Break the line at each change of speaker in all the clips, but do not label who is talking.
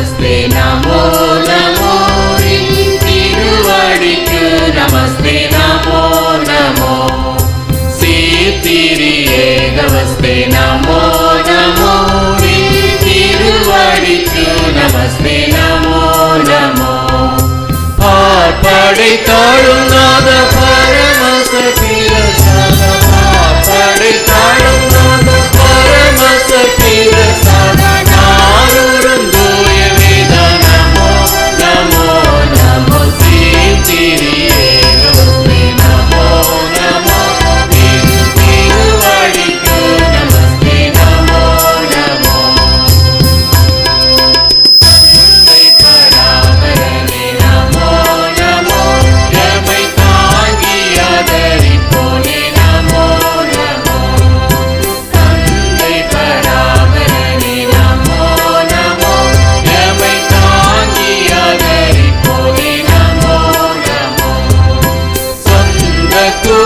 நமஸ்தே. நமோ நமோ. திருவடிக்கு நமஸ்தே. நமோ நமோ. சீத்திரியே நமஸ்தே. நமோ நமோ. திருவடிக்கு நமஸ்தே. நமோ நமோ. ஆட்படை தாழும் நாதபா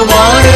তোমার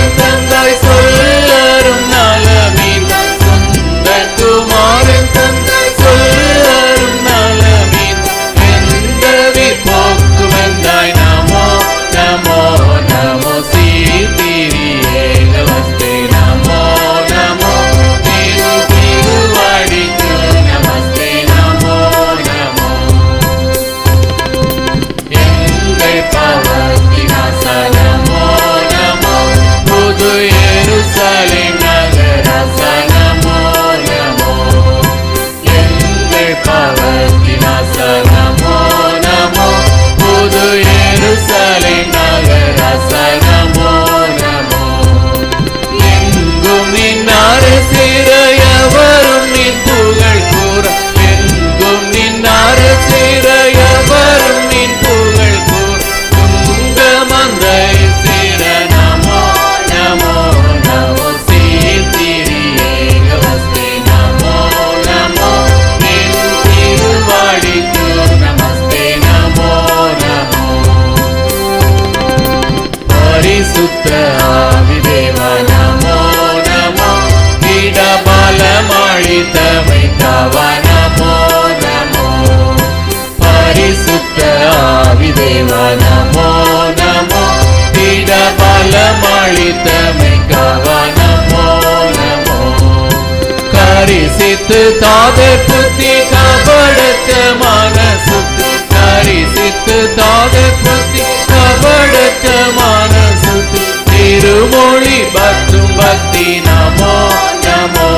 புது எருசலை நகராசன. பரிசுத்த ஆவி தேவா நமோ நமோ இடபலம் அழித்தவை தவா நமோ நமோ பரிசுத்த ஆவி தேவா நமோ நமோ భక్తు భక్తి నమో నమో